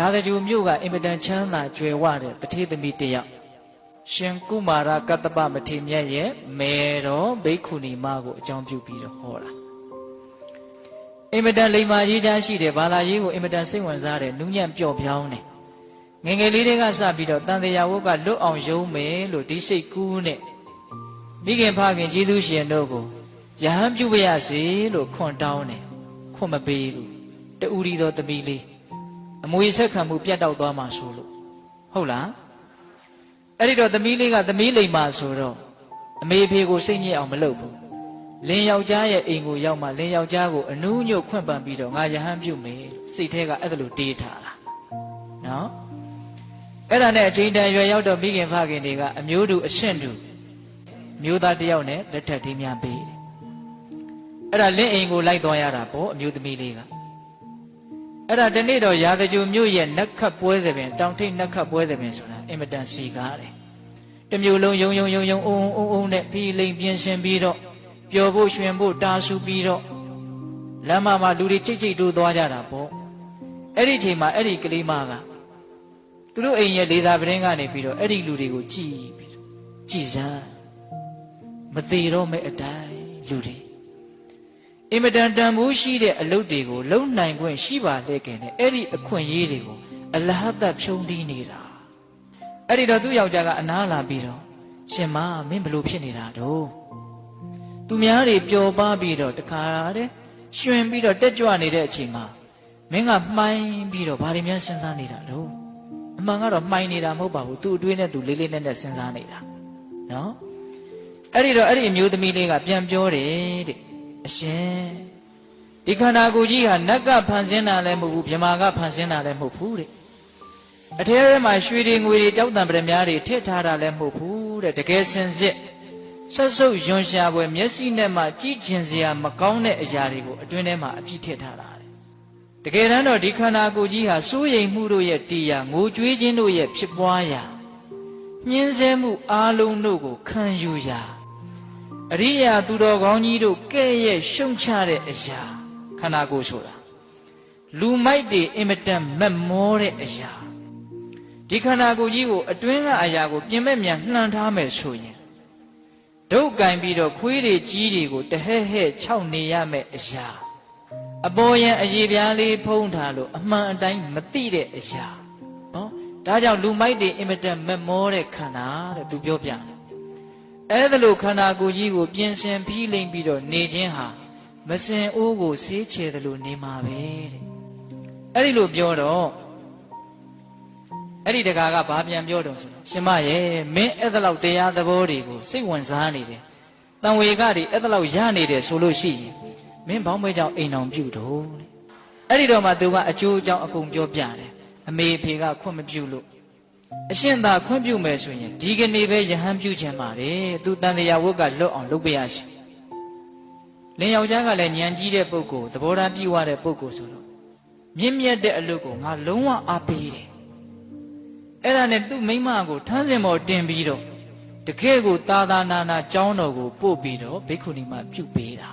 ရာဇဂျူမြို့ကအင်မတန်ချမ်းသာကြွယ်ဝတဲ့တထေသမီးတစ်ယောက်ရှင်ကုမာရကတ္တပမထေမြတ်ရဲ့မေတော်ဘိက္ခုနီမကိုအကြောင်းပြုပြီးတော့ဟောတာအင်မတန်လိမ္မာရေးချမ်းရှိတယ်ဘာသာရေးကိုအင်မတန်စိတ်ဝင်စားတယ်နူးညံ့ပျော့ပြောင်းတယ်ငယ်ငယ်လေးတွေကစပြီးတော့တန်တရားဝတ်ကလွတ်အောင်ယုံမယ်လို့ဒီစိတ်ကူးနဲ့မိခင်ဖခင်ကျေးဇူးရှင်တို့ကိုယဟန်ပြုပါရစေလို့ခွန်တောင်းတယ်ခွန်မပေးဘူးတူရီတော်သမီးလေး အမွေဆက်ခံမှုပြတ်တောက်သွားမှာဆိုလို့ဟုတ်လားအဲ့ဒီတော့သမီးလေးကသမီးလိမ္မာဆိုတော့အမေဖေကိုစိတ်ညစ်အောင်မလုပ်ဘူးလင်းယောက်ျားရဲ့အိမ်ကိုရောက်မှလင်းယောက်ျားကိုအနူးညွတ်ခွင့်ပန်ပြီးတော့ငါယဟန်ပြုမယ်လို့စိတ်ထဲကအဲ့ဒါလိုတေးထားတာနော်အဲ့ဒါနဲ့အချိန်တန်ရွယ်ရောက်တော့မိခင်ဖခင်တွေကအမျိုးတူအရှင့်တူမျိုးသားတစ်ယောက်နဲ့လက်ထပ်သေးများပေးတယ်အဲ့ဒါလင်းအိမ်ကိုလိုက်သွားရတာပေါ့အမျိုးသမီးလေးက အဲ့ဒါဒီနေ့တော့ရာဇဂျူမြို့ရဲ့နက်ခတ်ပွဲသဘင်တောင်ထိပ်နက်ခတ်ပွဲသဘင်ဆိုတာအင်မတန်စီကားတယ်။တစ်မျိုးလုံးယုံယုံယုံယုံအုံအုံအုံနဲ့ပြီးလိမ်ပြင်ဆင်ပြီးတော့ပျော်ဖို့ရွှင်ဖို့တာဆူပြီးတော့လမ်းမမှာလူတွေကြိတ်ကြိတ်တိုးသွားကြတာပေါ့။အဲ့ဒီအချိန်မှာအဲ့ဒီကလေးမကသူတို့အိမ်ရဲ့လေသာပရင်းကနေပြီးတော့အဲ့ဒီလူတွေကိုကြည်ပြီးတော့ကြည်စမ်းမသေးတော့မဲ့အတိုင်းလူတွေ အင်မတန်တန်ဖိုးရှိတဲ့အလုပ်တွေကိုလုံနိုင်ခွင့်ရှိပါလေခင်တဲ့အဲ့ဒီအခွင့်အရေးတွေကိုအလဟတ်သက်ဖြုံးတီးနေတာအဲ့ဒီတော့သူ့ယောက်ျားကအနားလာပြီးတော့ရှင်မမင်းဘလို့ဖြစ်နေတာတော့သူများတွေပျော်ပါပြီးတော့တခါတဲ့ရှင်ပြီးတော့တက်ကြွနေတဲ့အချိန်မှာမင်းကမှိုင်းပြီးတော့ဘာတွေများစဉ်းစားနေတာတော့အမှန်ကတော့မှိုင်းနေတာမဟုတ်ပါဘူးသူ့အတွင်းနဲ့သူလေးလေးနက်နက်စဉ်းစားနေတာနော်အဲ့ဒီတော့အဲ့ဒီအမျိုးသမီးလေးကပြန်ပြောတယ်တဲ့ အရှင်ဒီခန္ဓာကိုယ်ကြီးဟာနတ်ကဖန်ဆင်းတာလည်းမဟုတ်ဘူးမြမာကဖန်ဆင်းတာလည်းမဟုတ်ဘူးတဲ့အထဲထဲမှာရွှေတွေငွေတွေကြောက်တံပရမများတွေထည့်ထားတာလည်းမဟုတ်ဘူးတဲ့တကယ်စင်စစ်ဆက်ဆုပ်ယွန်ရှာပွဲမျက်စိနဲ့မှကြည့်ကျင်စရာမကောင်းတဲ့အရာတွေကိုအတွင်းထဲမှာအပြည့်ထည့်ထားတာတဲ့တကယ်တမ်းတော့ဒီခန္ဓာကိုယ်ကြီးဟာစိုးရိမ်မှုတို့ရဲ့တရားငိုကြွေးခြင်းတို့ရဲ့ဖြစ်ပွားရာညှင်းဆဲမှုအလုံးတို့ကိုခံယူရာ အရိယာသူတော်ကောင်းကြီးတို့ကဲ့ရဲ့ရှုံချတဲ့အရာခန္ဓာကိုယ်ဆိုတာလူမိုက်တွေအင်မတန်မက်မောတဲ့အရာဒီခန္ဓာကိုယ်ကြီးကိုအတွင်းကအရာကိုပြင်မဲ့မြန်နှံထားမယ်ဆိုရင်ဒုတ်ကင်ပြီးတော့ခွေးတွေကြီးတွေကိုတဟဲ့ဟဲ့ခြောက်နေရမယ်အရာအပေါ်ယံအရေးပြားလေးဖုံးထားလို့အမှန်အတိုင်းမသိတဲ့အရာနော်ဒါကြောင့်လူမိုက်တွေအင်မတန်မက်မောတဲ့ခန္ဓာတဲ့သူပြောပြတယ် အဲ့ဒါလို့ခန္ဓာကိုယ်ကြီးကို ပြင်ဆင်ပြီးလိမ့်ပြီးတော့နေခြင်းဟာမစင်အိုးကိုဆေးချေတယ်လို့နေမှာပဲတဲ့အဲ့ဒီလိုပြောတော့အဲ့ဒီတကာကဘာပြန်ပြောတော့ဆိုတော့ရှင်မရဲ့မင်းအဲ့ဒါလောက်တရားသဘောတွေကိုစိတ်ဝင်စားနေတယ်တန်ဝေကတွေအဲ့ဒါလောက်ရနေတယ်ဆိုလို့ရှိရင်မင်းဘောင်းမွေးကြောင့်အိမ်အောင်ပြုတော့တဲ့အဲ့ဒီတော့မှသူကအကျိုးအကြောင်းအကုန်ပြောပြတယ်အမေဖေကခွင့်မပြုလို့ အရှင်သာခွင့်ပြုမယ်ဆိုရင်ဒီကနေ့ပဲယဟန်ပြုခြင်းပါတယ်သူတန်တရားဝတ်ကလွတ်အောင်လုပ်ပြရရှိလင်ယောက်ျားကလည်းညံကြီးတဲ့ပုဂ္ဂိုလ်သဘောထားပြည့်ဝတဲ့ပုဂ္ဂိုလ်ဆိုတော့မြင့်မြတ်တဲ့အလုပ်ကိုငါလုံးဝအားပေးတယ်အဲ့ဒါနဲ့သူ့မိမကိုထမ်းစင်ပေါ်တင်ပြီးတော့တကယ်ကိုသာသာနာနာကြောင်းတော်ကိုပို့ပြီးတော့ဘိက္ခုနီမပြုတ်ပေးတာ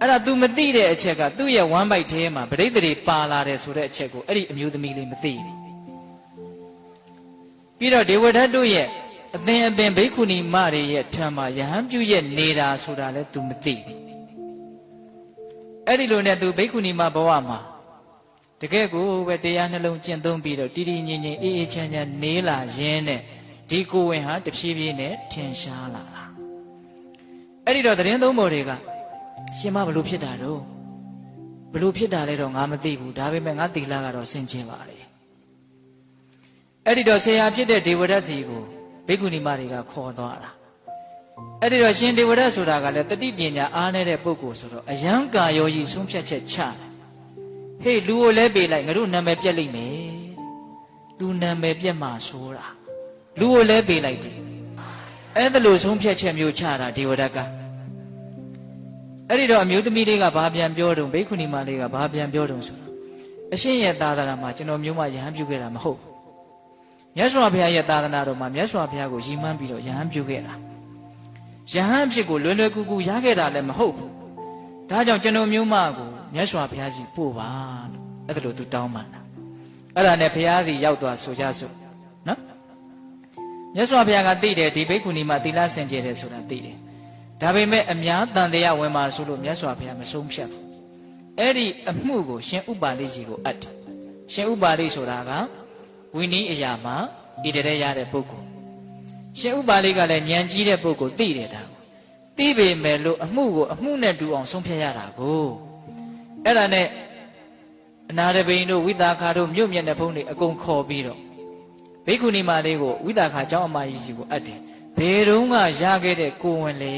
အဲ့ဒါ तू မသိတဲ့အချက်ကသူ့ရဲ့ဝမ်းပိုက်ထဲမှာဗိဓိတ္တိပါလာတယ်ဆိုတဲ့အချက်ကိုအဲ့ဒီအမျိုးသမီးလေးမသိဘူး ပြီးတော့ဒေဝဒတ်တို့ရဲ့အသင်အပင်ဘိက္ခုနီမတွေရဲ့ထံမှာယဟန်ပြုရဲ့နေတာဆိုတာလဲ तू မသိဘူးအဲ့ဒီလိုနဲ့ तू ဘိက္ခုနီမဘဝမှာတကယ်ကိုပဲတရားနှလုံးကျင့်သုံးပြီးတော့တည်တည်ငြိမ်ငြိမ်အေးအေးချမ်းချမ်းနေလာရင်းနဲ့ဒီကိုယ်ဝင်ဟာတဖြည်းဖြည်းနဲ့ထင်ရှားလာတာအဲ့ဒီတော့သတင်းသုံးပေါ်တွေကရှင်မဘလို့ဖြစ်တာတော့ဘလို့ဖြစ်တာလဲတော့ငါမသိဘူးဒါပေမဲ့ငါသီလကတော့စင်ကြင်ပါတယ် အဲ့ဒီတော့ဆရာဖြစ်တဲ့ဒေဝရတ်စီကိုဘိက္ခုနီမတွေကခေါ်သွားတာအဲ့ဒီတော့ရှင်ဒေဝရတ်ဆိုတာကလည်းတတိပညာအားနေတဲ့ပုဂ္ဂိုလ်ဆိုတော့အယံကာယောကြီးဆုံးဖြတ်ချက်ချတယ်ဟေးလူကိုလဲပေးလိုက်ငါတို့နာမည်ပြက်လိမ့်မယ်သူနာမည်ပြက်မှဆိုတာလူကိုလဲပေးလိုက်တယ်အဲ့ဒါလို့ဆုံးဖြတ်ချက်မျိုးချတာဒေဝရတ်ကအဲ့ဒီတော့အမျိုးသမီးလေးကဘာပြန်ပြောတုံဘိက္ခုနီမလေးကဘာပြန်ပြောတုံဆိုတော့အရှင်ရဲ့သာသနာမှာကျွန်တော်မျိုးမယဟန်ပြုခဲ့တာမဟုတ်ဘူး မြတ်စွာဘုရားရဲ့သာသနာတော်မှာမြတ်စွာဘုရားကိုရည်မှန်းပြီးတော့ယဟန်ပြုခဲ့တာယဟန်အဖြစ်ကိုလွယ်လွယ်ကူကူရခဲ့တာလည်းမဟုတ်ဘူးဒါကြောင့်ကျွန်တော်မျိုးမကိုမြတ်စွာဘုရားကြီးပို့ပါလို့အဲ့ဒါလို့သူတောင်းပန်တာအဲ့ဒါနဲ့ဘုရားစီရောက်သွားဆိုကြစို့နော်မြတ်စွာဘုရားကသိတယ်ဒီဘိက္ခုနီမှာသီလစင်ကြယ်တယ်ဆိုတာသိတယ်ဒါပေမဲ့အများတန်တရားဝင်ပါဆိုလို့မြတ်စွာဘုရားမဆုံးဖြတ်ဘူးအဲ့ဒီအမှုကိုရှင်ဥပါလိကြီးကိုအပ်တယ်ရှင်ဥပါလိဆိုတာက ဝိနည်းအရာမှာဣတရေရတဲ့ပုဂ္ဂိုလ်ရှင်ဥပါလိကလည်းဉာဏ်ကြီးတဲ့ပုဂ္ဂိုလ်သိတယ်ဒါကိုသိပေမဲ့လို့အမှုကိုအမှုနဲ့တူအောင်ဆုံးဖြတ်ရတာကိုအဲ့ဒါနဲ့အနာရဘိန်တို့ဝိသခါတို့မြို့မြတ်တဲ့ဘုန်းတွေအကုန်ခေါ်ပြီးတော့ဘိက္ခုနီမလေးကိုဝိသခါเจ้าအမကြီးစီကိုအပ်တယ်ဘယ်တော့မှရခဲ့တဲ့ကိုဝင်လေ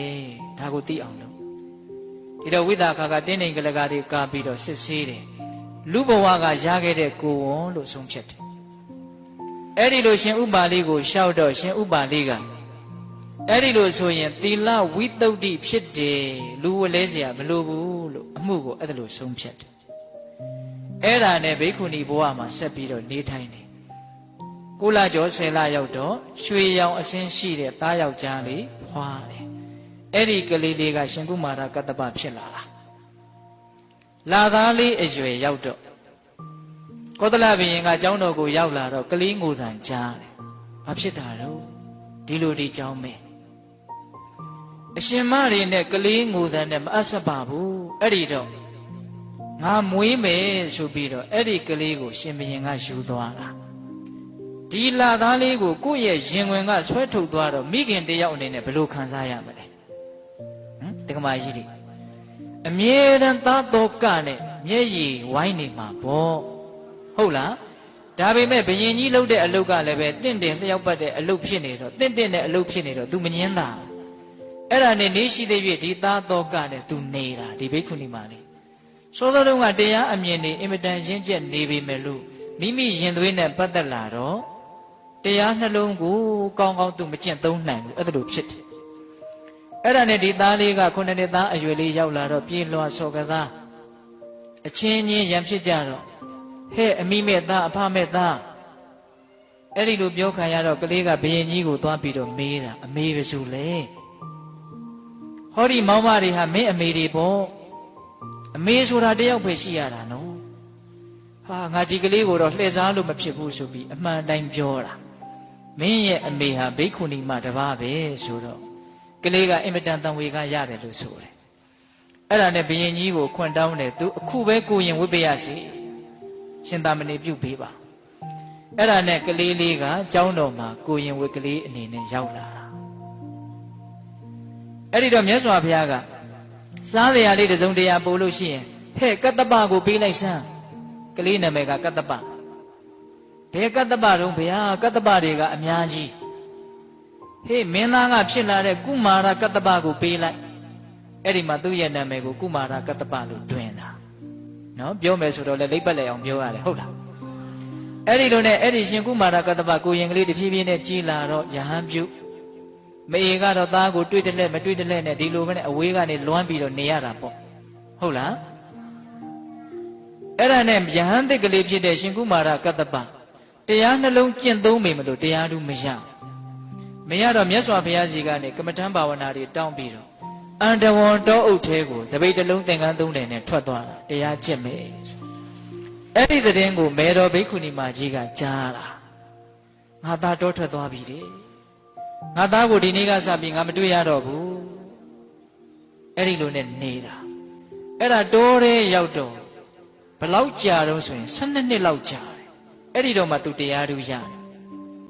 ဒါကိုသိအောင်လုပ်ဒီတော့ဝိသခါကတင်းနေကလကာတွေကာပြီးတော့စစ်ဆေးတယ်လူဘဝကရခဲ့တဲ့ကိုဝန်လို့ဆုံးဖြတ်တယ် အဲ့ဒီလိုရှင်ဥပါလေးကိုရှောက်တော့ရှင်ဥပါလေးကအဲ့ဒီလိုဆိုရင်သီလဝိသုဒ္ဓိဖြစ်တယ်လူဝလဲเสียမလိုဘူးလို့အမှုကိုအဲ့ဒါလိုဆုံးဖြတ်တယ်အဲ့ဒါနဲ့ဘိက္ခုနီဘဝမှာဆက်ပြီးတော့နေထိုင်တယ်ကိုလာကျော်ဆယ်လရောက်တော့ရွှေရောင်အစင်းရှိတဲ့သားယောက်ျားလေးဖွာတယ်အဲ့ဒီကလေးလေးကရှင်ကုမာရကတ္တပဖြစ်လာတာလာသားလေးအရွယ်ရောက်တော့ ကောသလဘုရင်ကကျောင်းတော်ကိုရောက်လာတော့ကလေးငိုတန်ကြားတယ်ဘာဖြစ်တာတော့ဒီလိုဒီကျောင်းမဲအရှင်မတွေနဲ့ကလေးငိုတန်နဲ့မအပ်ဆက်ပါဘူးအဲ့ဒီတော့ငါမွေးမယ်ဆိုပြီးတော့အဲ့ဒီကလေးကို ရှင်ဘုရင်ကယူသွားတာဒီလာသားလေးကိုကိုယ့်ရဲ့ရင်ဝင်ကဆွဲထုတ်သွားတော့မိခင်တယောက်အနေနဲ့ဘယ်လိုခံစားရမလဲဟမ်တက္ကမကြီးတွေအမြဲတမ်းသားတော်ကနဲ့မျက်ရည်ဝိုင်းနေမှာပေါ့ ဟုတ်လားဒါပေမဲ့ဘယင်ကြီးလှုပ်တဲ့အလုတ်ကလည်းပဲတင့်တယ်လျှောက်ပတ်တဲ့အလုတ်ဖြစ်နေတော့တင့်တင့်တဲ့အလုတ်ဖြစ်နေတော့ तू မငင်းတာအဲ့ဒါနဲ့နေရှိသေး၍ဒီသားတော်ကနဲ့ तू နေတာဒီဘိက္ခုနီမလေးစောစောတုန်းကတရားအမြင်တွေအင်မတန်ရင့်ကျက်နေပေမဲ့လို့မိမိရင်သွေးနဲ့ပတ်သက်လာတော့တရားနှလုံးကိုကောင်းကောင်းသူမကျင့်သုံးနိုင်ဘူးအဲ့ဒါလိုဖြစ်တယ်အဲ့ဒါနဲ့ဒီသားလေးကခုနှစ်နှစ်သားအရွယ်လေးရောက်လာတော့ပြေးလွှာစော်ကစားအချင်းချင်းရံဖြစ်ကြတော့ ဟဲ့အမိမဲ့သားအဖမဲ့သားအဲ့ဒီလိုပြောခံရတော့ကလေးကဘယင်ကြီးကိုသွားပြီးတော့မေးတာအမေပဲဆိုလေဟောဒီမောင်မတွေဟာမင်းအမေတွေပေါ့အမေဆိုတာတယောက်ပဲရှိရတာနော်ဟာငါဒီကလေးကိုတော့လှည့်စားလို့မဖြစ်ဘူးဆိုပြီးအမှန်တိုင်းပြောတာမင်းရဲ့အမေဟာဘိက္ခုနီမတပါးပဲဆိုတော့ကလေးကအင်မတန်တန်ဝေကရတယ်လို့ဆိုတယ်အဲ့ဒါနဲ့ဘယင်ကြီးကိုခွန့်တောင်းတယ်သူအခုပဲကိုရင်ဝိပယစီ ရှင်သာမဏေပြုပေးပါအဲ့ဒါနဲ့ကလေးလေးကကျောင်းတော်မှာကိုရင်ဝေကလေးအနေနဲ့ရောက်လာတာအဲ့ဒီတော့မြတ်စွာဘုရားကစားရလေးတစုံတရာပို့လို့ရှိရင်ဟဲ့ကတ္တပကိုပေးလိုက်စမ်းကလေးနာမည်ကကတ္တပဘယ်ကတ္တပတုံးဗျာကတ္တပတွေကအများကြီးဟေးမင်းသားကဖြစ်လာတဲ့ကုမာရကတ္တပကိုပေးလိုက်အဲ့ဒီမှာသူ့ရဲ့နာမည်ကိုကုမာရကတ္တပလို့တွင်တာ နော်ပြောမယ်ဆိုတော့လည်းလိပ်ပတ်လိုက်အောင်ပြောရတယ်ဟုတ်လားအဲ့ဒီလိုနဲ့အဲ့ဒီရှင်ကုမာရကတ္တပကိုရင်ကလေးတဖြည်းဖြည်းနဲ့ကြီးလာတော့ယဟန်ပြုမအေကတော့သားကိုတွေ့တယ်လက်မတွေ့တယ်လက်နဲ့ဒီလိုပဲနဲ့အဝေးကနေလွမ်းပြီးတော့နေရတာပေါ့ဟုတ်လားအဲ့ဒါနဲ့ယဟန်သစ်ကလေးဖြစ်တဲ့ရှင်ကုမာရကတ္တပတရားနှလုံးကျင့်သုံးမိမလို့တရားဓုမရမရတော့မြတ်စွာဘုရားကြီးကနေကမ္မထံဘာဝနာတွေတောင်းပြီးတော့ အန္တဝံတောအုပ်သေးကိုသပိတ်တလုံးသင်္ကန်းသုံးတယ်နဲ့ထွက်သွားတာတရားကျင့်မယ်ဆိုအဲ့ဒီသတင်းကိုမေတော်ဘိက္ခုနီမကြီးကကြားလာငါသားတောထွက်သွားပြီတဲ့ငါသားကိုဒီနေ့ကစပြီးငါမတွေ့ရတော့ဘူးအဲ့ဒီလိုနဲ့နေတာအဲ့ဒါတောထဲရောက်တော့ဘလောက်ကြာတော့ဆိုရင်12နှစ်လောက်ကြာတယ်အဲ့ဒီတော့မှ तू တရားဓုရတယ်